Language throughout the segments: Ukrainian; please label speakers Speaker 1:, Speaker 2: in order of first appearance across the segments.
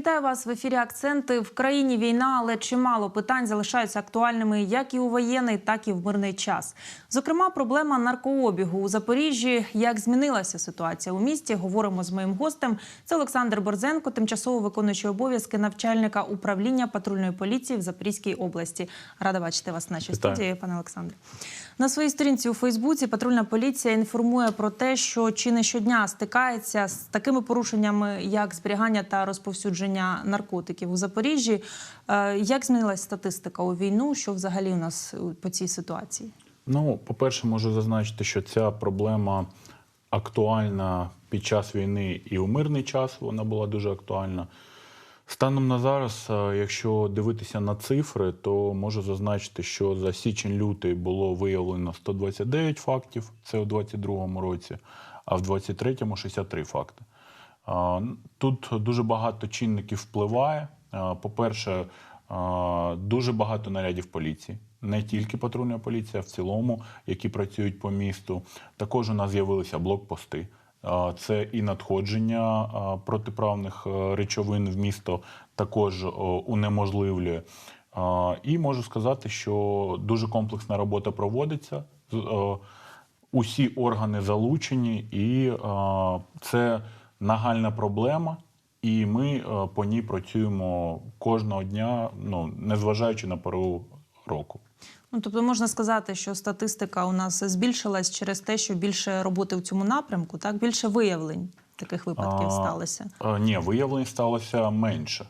Speaker 1: Вітаю вас в ефірі. Акценти в країні війна, але чимало питань залишаються актуальними як і у воєнний, так і в мирний час. Зокрема, проблема наркообігу у Запоріжжі. Як змінилася ситуація у місті? Говоримо з моїм гостем. Це Олександр Борзенко, тимчасово виконуючий обов'язки навчальника управління патрульної поліції в Запорізькій області. Рада бачити вас в нашій
Speaker 2: Вітаю.
Speaker 1: студії, пане Олександре. На своїй сторінці у Фейсбуці патрульна поліція інформує про те, що чи не щодня стикається з такими порушеннями, як зберігання та розповсюдження наркотиків у Запоріжжі. Е, Як змінилась статистика у війну? Що взагалі у нас е, по цій ситуації?
Speaker 2: Ну, по-перше, можу зазначити, що ця проблема актуальна під час війни і у мирний час вона була дуже актуальна. Станом на зараз, е, якщо дивитися на цифри, то можу зазначити, що за січень-лютий було виявлено 129 фактів, це у 2022 році, а в 2023 – 63 факти. Тут дуже багато чинників впливає. По-перше, дуже багато нарядів поліції, не тільки патрульна поліція, а в цілому, які працюють по місту. Також у нас з'явилися блокпости. Це і надходження протиправних е, речовин в місто також унеможливлює. І можу сказати, що дуже комплексна робота проводиться. Усі органи залучені, і це нагальна проблема, і ми е, по ній працюємо кожного дня, ну незважаючи на пору року.
Speaker 1: Ну тобто можна сказати, що статистика у нас збільшилась через те, що більше роботи в цьому напрямку, так більше виявлень таких випадків
Speaker 2: А,
Speaker 1: сталося.
Speaker 2: Е, Ні, виявлень сталося менше. Е,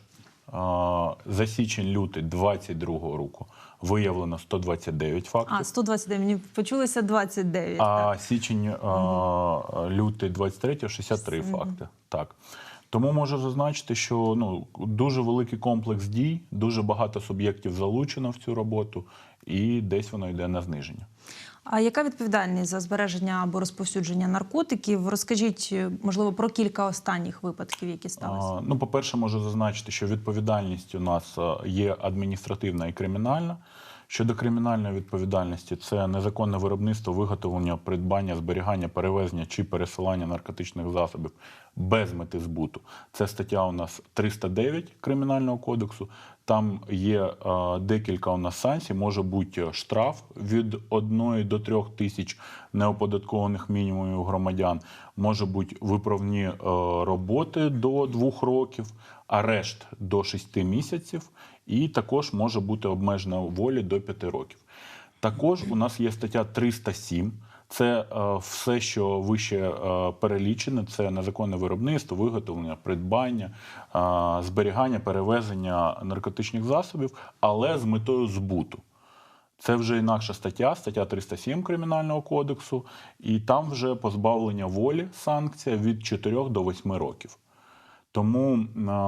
Speaker 2: За січень-лютий 22 року виявлено 129 фактів.
Speaker 1: А 129, мені почулося 29.
Speaker 2: А
Speaker 1: так.
Speaker 2: січень, е, лютий 23 63 факти. Так. Тому можу зазначити, що ну, дуже великий комплекс дій, дуже багато суб'єктів залучено в цю роботу, і десь воно йде на зниження.
Speaker 1: А яка відповідальність за збереження або розповсюдження наркотиків? Розкажіть, е, можливо, про кілька останніх випадків, які сталися.
Speaker 2: А, Ну, по-перше, можу зазначити, що відповідальність у нас е, є адміністративна і кримінальна. Щодо кримінальної відповідальності, це незаконне виробництво, виготовлення, придбання, зберігання, перевезення чи пересилання наркотичних засобів без мети збуту. Це стаття у нас 309 Кримінального кодексу. Там є е, декілька у нас санкцій. Може бути штраф від 1 до 3 тисяч неоподаткованих мінімумів громадян, може бути виправні е, роботи до 2 років, арешт до 6 місяців, і також може бути обмежена волі до 5 років. Також у нас є стаття 307. Це е, все, що вище е, перелічене, це незаконне виробництво, виготовлення, придбання, е, зберігання, перевезення наркотичних засобів, але з метою збуту. Це вже інакша стаття, стаття 307 Кримінального кодексу, і там вже позбавлення волі санкція від 4 до 8 років. Тому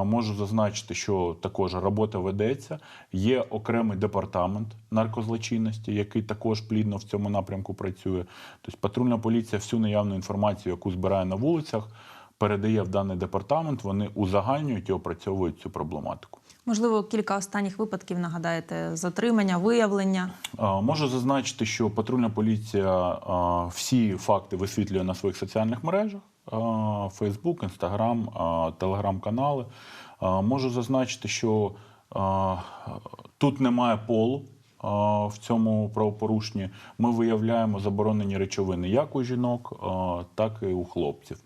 Speaker 2: можу зазначити, що також робота ведеться. Є окремий департамент наркозлочинності, який також плідно в цьому напрямку працює. Тобто патрульна поліція всю наявну інформацію, яку збирає на вулицях, передає в даний департамент. Вони узагальнюють і опрацьовують цю проблематику.
Speaker 1: Можливо, кілька останніх випадків нагадаєте затримання, виявлення.
Speaker 2: Можу зазначити, що патрульна поліція всі факти висвітлює на своїх соціальних мережах: Instagram, е, телеграм-канали. Можу зазначити, що тут немає полу. В цьому правопорушенні ми виявляємо заборонені речовини як у жінок, так і у хлопців.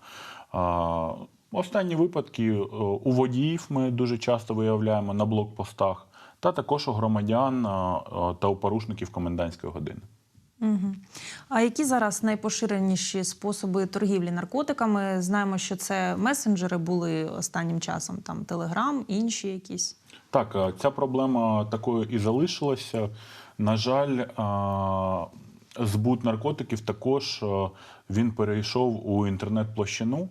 Speaker 2: Останні випадки е, у водіїв ми дуже часто виявляємо на блокпостах, та також у громадян та у порушників комендантської години.
Speaker 1: Угу. А які зараз найпоширеніші способи торгівлі наркотиками? Знаємо, що це месенджери були останнім часом, там Телеграм, інші якісь.
Speaker 2: Так, е, ця проблема такою і залишилася. На жаль, е, збут наркотиків також е, він перейшов у інтернет-площину,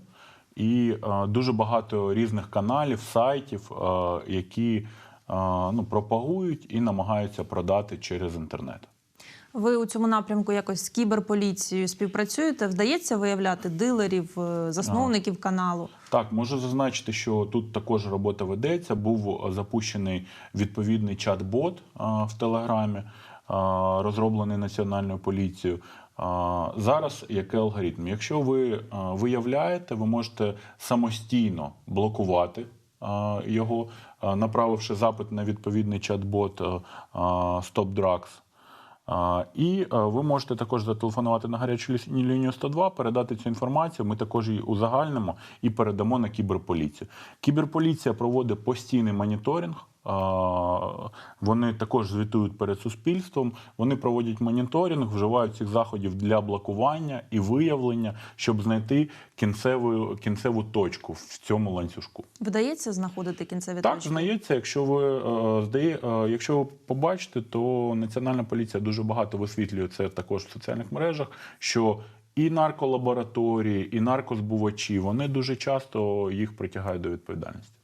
Speaker 2: і дуже багато різних каналів, сайтів, які ну, пропагують і намагаються продати через інтернет.
Speaker 1: Ви у цьому напрямку якось з кіберполіцією співпрацюєте? Вдається виявляти дилерів, е, засновників каналу?
Speaker 2: Так, можу зазначити, що тут також робота ведеться. Був запущений відповідний чат-бот а, в Телеграмі, а, розроблений Національною поліцією. А, Зараз який алгоритм? Якщо ви а, виявляєте, ви можете самостійно блокувати а, його, а, направивши запит на відповідний чат-бот а, І ви можете також зателефонувати на гарячу лінію 102, передати цю інформацію. Ми також її узагальнимо і передамо на кіберполіцію. Кіберполіція проводить постійний моніторинг. Вони також звітують перед суспільством. Вони проводять моніторинг, вживають цих заходів для блокування і виявлення, щоб знайти кінцеву, кінцеву точку в цьому ланцюжку.
Speaker 1: Вдається знаходити кінцеві
Speaker 2: Так,
Speaker 1: точки?
Speaker 2: знається, якщо ви е, здає, е, якщо ви побачите, то Національна поліція дуже багато висвітлює це також в соціальних мережах. Що і нарколабораторії, і наркозбувачі вони дуже часто їх притягають до відповідальності.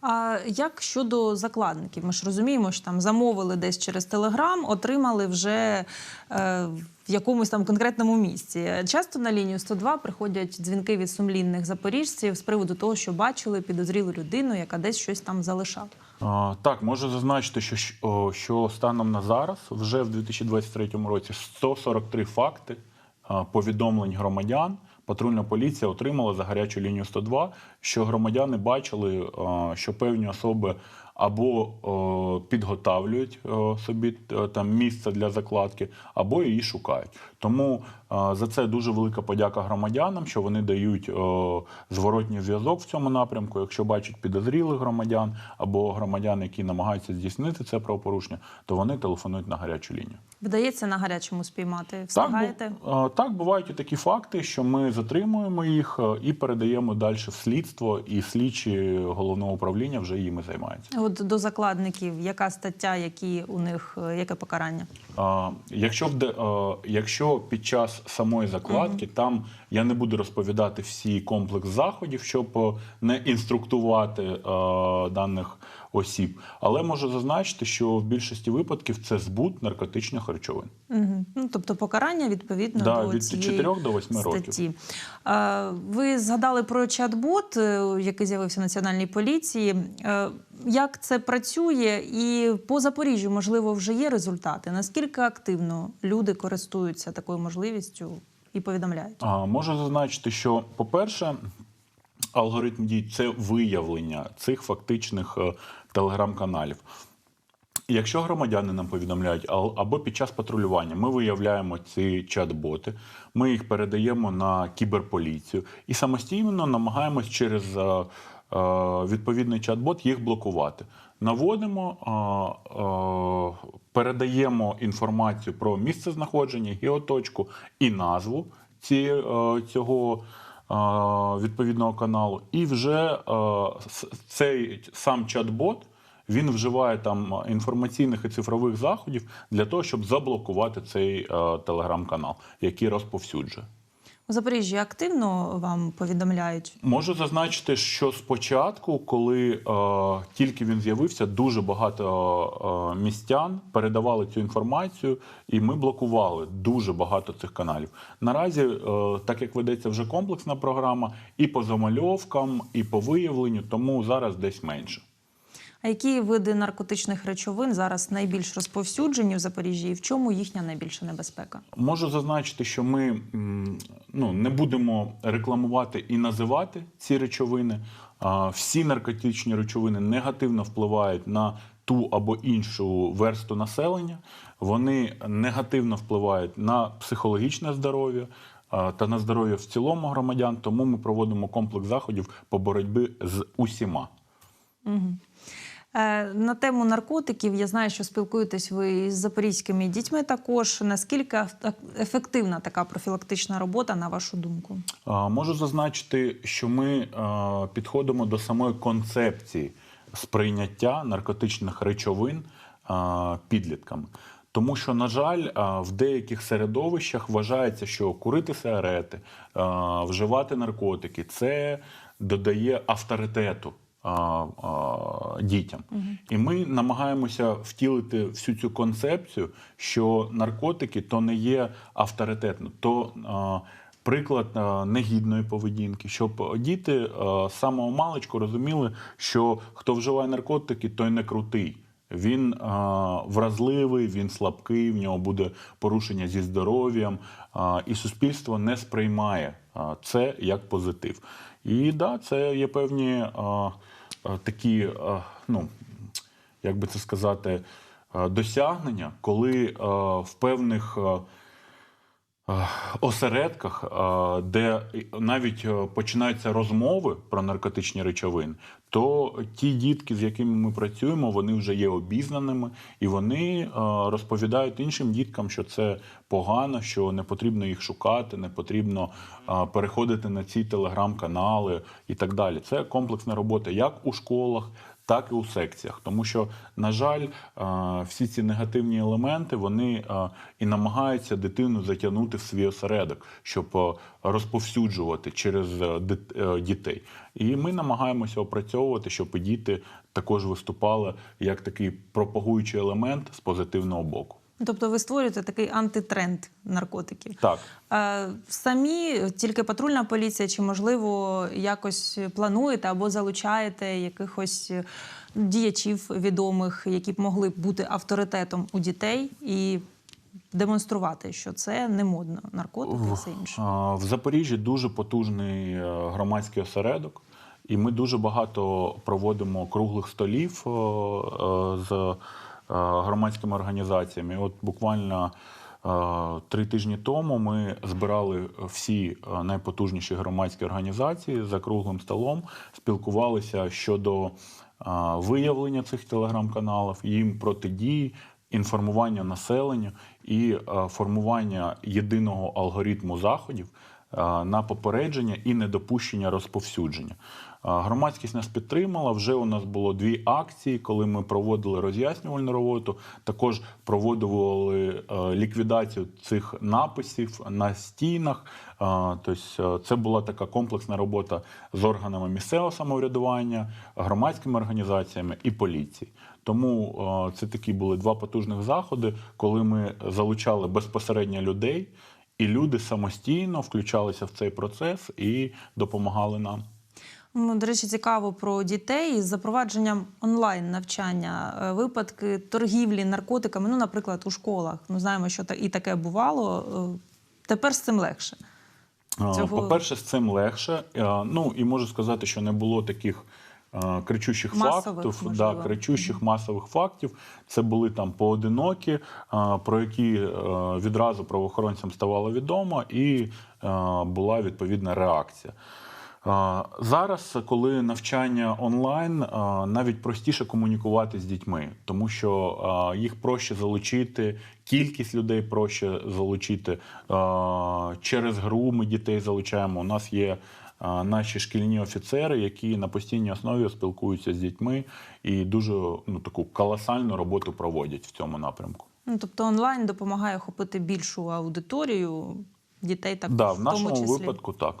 Speaker 1: А як щодо закладників? Ми ж розуміємо, що там замовили десь через Телеграм, отримали вже е, в якомусь там конкретному місці. Часто на лінію 102 приходять дзвінки від сумлінних запоріжців з приводу того, що бачили підозрілу людину, яка десь щось там залишала.
Speaker 2: А, Так, можу зазначити, що, що станом на зараз, вже в 2023 році, 143 факти повідомлень громадян. Патрульна поліція отримала за гарячу лінію 102, що громадяни бачили, що певні особи або о, підготавлюють собі е, там місце для закладки, або її шукають. Тому за це дуже велика подяка громадянам, що вони дають зворотній зв'язок в цьому напрямку. Якщо бачать підозрілих громадян або громадян, які намагаються здійснити це правопорушення, то вони телефонують на гарячу лінію.
Speaker 1: Вдається на гарячому спіймати? Встигаєте?
Speaker 2: бу- е, так, бувають і такі факти, що ми затримуємо їх е, і передаємо далі в слідство, і слідчі головного управління вже їми займаються.
Speaker 1: От до закладників, яка стаття, які у них е, яке покарання?
Speaker 2: Якщо вде, е, під час самої закладки там я не буду розповідати всі комплекс заходів, щоб е, не інструктувати е, даних осіб, але можу зазначити, що в більшості випадків це збут наркотичних речовин.
Speaker 1: Угу. Ну, тобто покарання відповідно
Speaker 2: Да,
Speaker 1: до
Speaker 2: від
Speaker 1: цієї
Speaker 2: 4 до 8 років.
Speaker 1: Е, Ви згадали про чат-бот, е, який з'явився в Національній поліції. Е, Як це працює? І по Запоріжжю, можливо, вже є результати. Наскільки активно люди користуються такою можливістю і повідомляють?
Speaker 2: А, Можу зазначити, що, по-перше, алгоритм дій це виявлення цих фактичних е, телеграм-каналів. Якщо громадяни нам повідомляють або під час патрулювання, ми виявляємо ці чат-боти, ми їх передаємо на кіберполіцію і самостійно намагаємось через е, відповідний чат-бот їх блокувати. Наводимо, е, е, передаємо інформацію про місце знаходження, геоточку і назву е, цього е, відповідного каналу. І вже е, цей сам чат-бот він вживає там інформаційних і цифрових заходів для того, щоб заблокувати цей е, телеграм-канал, який розповсюджує.
Speaker 1: У Запоріжжі активно вам повідомляють?
Speaker 2: Можу зазначити, що спочатку, коли е, тільки він з'явився, дуже багато е, містян передавали цю інформацію, і ми блокували дуже багато цих каналів. Наразі, е, так як ведеться вже комплексна програма, і по замальовкам, і по виявленню, тому зараз десь менше.
Speaker 1: А які види наркотичних речовин зараз найбільш розповсюджені в Запоріжжі, і в чому їхня найбільша небезпека?
Speaker 2: Можу зазначити, що ми ну, не будемо рекламувати і називати ці речовини. Всі наркотичні речовини негативно впливають на ту або іншу версту населення. Вони негативно впливають на психологічне здоров'я та на здоров'я в цілому громадян. Тому ми проводимо комплекс заходів по боротьбі з усіма.
Speaker 1: Е, На тему наркотиків я знаю, що спілкуєтесь ви з запорізькими дітьми. Також наскільки ефективна така профілактична робота, на вашу думку?
Speaker 2: Можу зазначити, що ми підходимо до самої концепції сприйняття наркотичних речовин а, підлітками. Тому що, на жаль, в деяких середовищах вважається, що курити сигарети, вживати наркотики це додає авторитету дітям. І ми намагаємося втілити всю цю концепцію, що наркотики то не є авторитетно, то приклад негідної поведінки, щоб діти з самого маличку розуміли, що хто вживає наркотики, той не крутий. Він вразливий, він слабкий, в нього буде порушення зі здоров'ям, і суспільство не сприймає це як позитив. І да, це є певні а, а, такі, а, ну як би це сказати, а, досягнення, коли а, в певних. е, осередках, де навіть е, починаються розмови про наркотичні речовини, то ті дітки, з якими ми працюємо, вони вже є обізнаними, і вони розповідають іншим діткам, що це погано, що не потрібно їх шукати, не потрібно переходити на ці телеграм-канали і так далі. Це комплексна робота як у школах, так і у секціях. Тому що, на жаль, е, всі ці негативні елементи вони е, і намагаються дитину затягнути в свій осередок, щоб е, розповсюджувати через дітей. І ми намагаємося опрацьовувати, щоб діти також виступали як такий пропагуючий елемент з позитивного боку.
Speaker 1: Тобто ви створюєте такий антитренд наркотиків.
Speaker 2: Так.
Speaker 1: Е, Самі тільки патрульна поліція, чи можливо якось плануєте або залучаєте якихось діячів відомих, які б могли б бути авторитетом у дітей і демонструвати, що це не модно, наркотики і все інше.
Speaker 2: В Запоріжжі дуже потужний е, громадський осередок, і ми дуже багато проводимо круглих столів е, е, з е, громадськими організаціями. От буквально е, три тижні тому ми збирали всі е, найпотужніші громадські організації за круглим столом, спілкувалися щодо е, виявлення цих телеграм-каналів, їм протидії, інформування населення і е, формування єдиного алгоритму заходів е, на попередження і недопущення розповсюдження. Громадськість нас підтримала. Вже у нас було дві акції, коли ми проводили роз'яснювальну роботу. Також проводили е, ліквідацію цих написів на стінах. Тобто, це була така комплексна робота з органами місцевого самоврядування, громадськими організаціями і поліцією. Тому е, це такі були два потужних заходи, коли ми залучали безпосередньо людей, і люди самостійно включалися в цей процес і допомагали нам.
Speaker 1: До речі, цікаво про дітей з запровадженням онлайн навчання, е, випадки торгівлі наркотиками. Ну, наприклад, у школах. Ну, знаємо, що і таке бувало. Е, Тепер з цим легше. Цього-
Speaker 2: По-перше, з цим легше. Е, Ну і можу сказати, що не було таких. Кричущих
Speaker 1: Масових,
Speaker 2: фактів,
Speaker 1: можливо.
Speaker 2: да, кричущих масових фактів. Це були там поодинокі, про які відразу правоохоронцям ставало відомо, і була відповідна реакція. Зараз, коли навчання онлайн, навіть простіше комунікувати з дітьми, тому що їх проще залучити, кількість людей проще залучити. Через гру ми дітей залучаємо. У нас є наші шкільні офіцери, які на постійній основі спілкуються з дітьми і дуже ну, таку колосальну роботу проводять в цьому напрямку.
Speaker 1: Ну, тобто онлайн допомагає охопити більшу аудиторію дітей також.
Speaker 2: Да, в
Speaker 1: тому
Speaker 2: нашому
Speaker 1: числі.
Speaker 2: випадку так.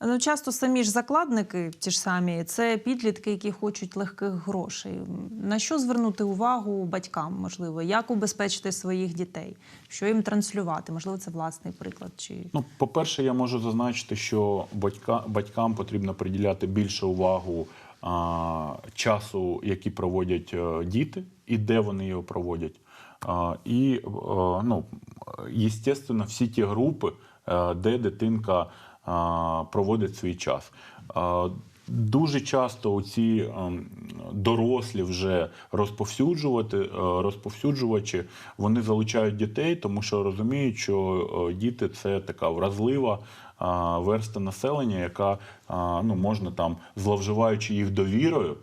Speaker 1: Ну, часто самі ж закладники, ті ж самі, це підлітки, які хочуть легких грошей. На що звернути увагу батькам, можливо, як убезпечити своїх дітей, що їм транслювати? Можливо, це власний приклад. Чи
Speaker 2: Ну, по-перше, я можу зазначити, що батька, батькам потрібно приділяти більше увагу а, часу, який проводять е, діти, і де вони його проводять. А, і, е, ну, естественно, всі ті групи, е, де дитинка а, проводить свій час. Дуже часто ці дорослі вже розповсюджувати, е, розповсюджувачі, вони залучають дітей, тому що розуміють, що е, діти це така вразлива верста населення, яка ну, можна там, зловживаючи їх довірою,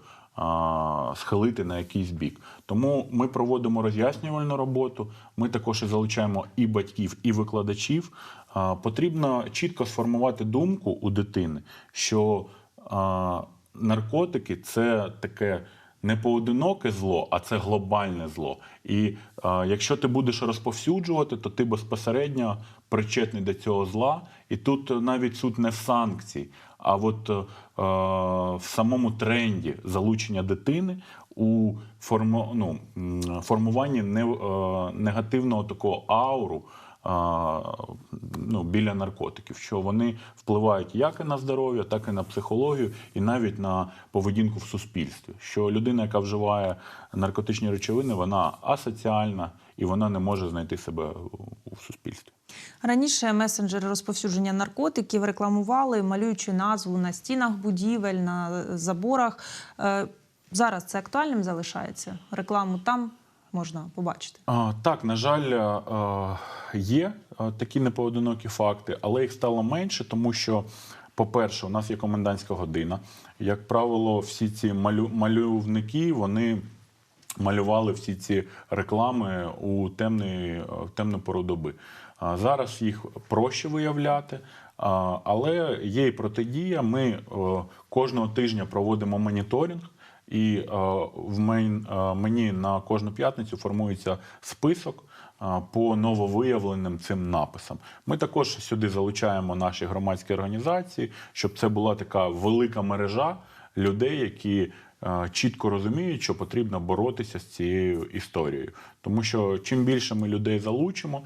Speaker 2: схилити на якийсь бік. Тому ми проводимо роз'яснювальну роботу. Ми також і залучаємо і батьків, і викладачів. Потрібно чітко сформувати думку у дитини, що наркотики це таке не поодиноке зло, а це глобальне зло. І якщо ти будеш розповсюджувати, то ти безпосередньо причетний до цього зла. І тут навіть суть не в санкції, а от е, в самому тренді залучення дитини у форму, ну, формуванні не, е, негативного такого ауру. Ну, біля наркотиків, що вони впливають як і на здоров'я, так і на психологію, і навіть на поведінку в суспільстві. Що людина, яка вживає наркотичні речовини, вона асоціальна і вона не може знайти себе у суспільстві.
Speaker 1: Раніше месенджери розповсюдження наркотиків рекламували, малюючи назву на стінах будівель, на заборах. Е, Зараз це актуальним залишається. Рекламу там можна побачити.
Speaker 2: А, Так, на жаль, е, є е, такі непоодинокі факти, але їх стало менше, тому що, по-перше, у нас є комендантська година. Як правило, всі ці малю, малювники вони малювали всі ці реклами у темний, е, темну пору доби. Зараз їх проще виявляти, але є і протидія. Ми кожного тижня проводимо моніторинг. І е, в е, мені на кожну п'ятницю формується список е, по нововиявленим цим написам. Ми також сюди залучаємо наші громадські організації, щоб це була така велика мережа людей, які чітко розуміють, що потрібно боротися з цією історією. Тому що чим більше ми людей залучимо,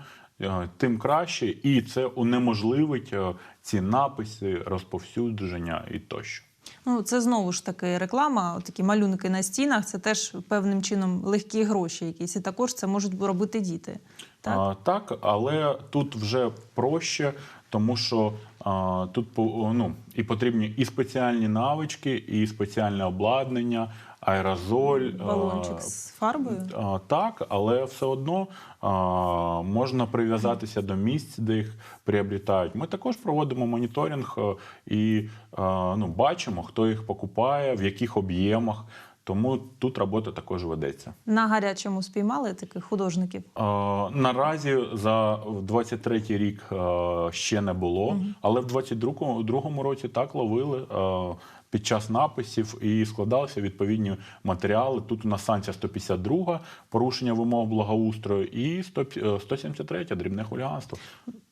Speaker 2: тим краще, і це унеможливить ці написи, розповсюдження і тощо.
Speaker 1: Ну, це знову ж таки реклама, такі малюнки на стінах. Це теж певним чином легкі гроші якісь. І також це можуть робити діти. Так?
Speaker 2: А, так, але тут вже проще, тому що а, тут ну, і потрібні і спеціальні навички, і спеціальне обладнання, аерозоль.
Speaker 1: Балончик з фарбою.
Speaker 2: Так, але все одно можна прив'язатися до місць, де їх приобрітають. Ми також проводимо моніторинг і ну, бачимо, хто їх покупає, в яких об'ємах. Тому тут робота також ведеться.
Speaker 1: На гарячому спіймали таких художників.
Speaker 2: Е, Наразі за 23-й рік е, ще не було, але в 22-му другому році так ловили е, під час написів і складалися відповідні матеріали. Тут у нас санкція 152, порушення вимог благоустрою, і 100 е, 173 дрібне хуліганство.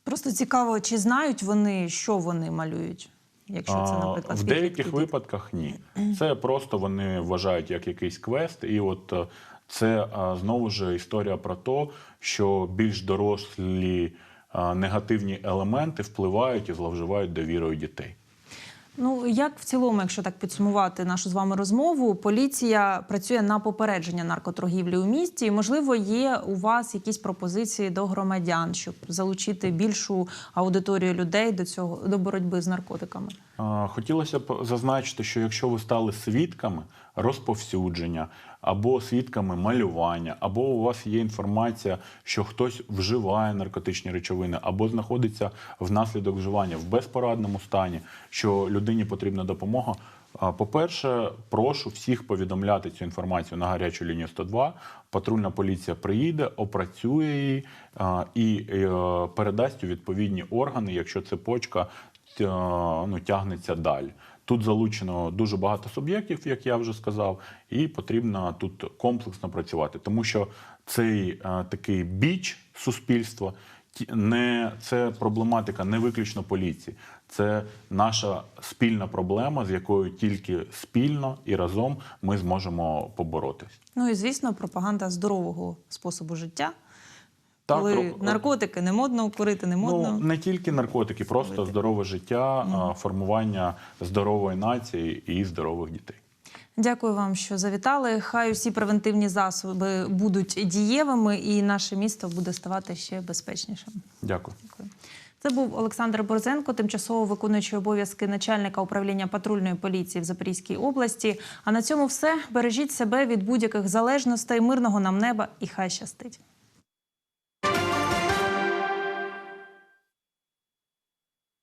Speaker 1: Просто цікаво, чи знають вони, що вони малюють, якщо це, наприклад,
Speaker 2: в деяких
Speaker 1: діти.
Speaker 2: випадках ні. Це просто вони вважають як якийсь квест, і от е, це знову ж історія про те, що більш дорослі негативні елементи впливають і зловживають довірою дітей.
Speaker 1: Ну як в цілому, якщо так підсумувати нашу з вами розмову, поліція працює на попередження наркоторгівлі у місті. І, можливо, є у вас якісь пропозиції до громадян, щоб залучити більшу аудиторію людей до цього до боротьби з наркотиками.
Speaker 2: Хотілося б зазначити, що якщо ви стали свідками розповсюдження або свідками малювання, або у вас є інформація, що хтось вживає наркотичні речовини, або знаходиться внаслідок вживання в безпорадному стані, що людині потрібна допомога. По-перше, прошу всіх повідомляти цю інформацію на гарячу лінію 102. Патрульна поліція приїде, опрацює її і е, передасть у відповідні органи, якщо цепочка ну, тягнеться далі. Тут залучено дуже багато суб'єктів, як я вже сказав, і потрібно тут комплексно працювати, тому що цей е, такий біч суспільства не це проблематика не виключно поліції, це наша спільна проблема, з якою тільки спільно і разом ми зможемо поборотись.
Speaker 1: Ну і звісно, пропаганда здорового способу життя.
Speaker 2: Так,
Speaker 1: коли наркотики не модно, курити не модно.
Speaker 2: Ну не тільки наркотики, просто здорове життя, а, формування здорової нації і здорових дітей.
Speaker 1: Дякую вам, що завітали. Хай усі превентивні засоби будуть дієвими, і наше місто буде ставати ще безпечнішим.
Speaker 2: Дякую.
Speaker 1: Дякую. Це був Олександр Борзенко, тимчасово виконуючий обов'язки начальника управління патрульної поліції в Запорізькій області. А на цьому все. Бережіть себе від будь-яких залежностей, мирного нам неба і хай щастить.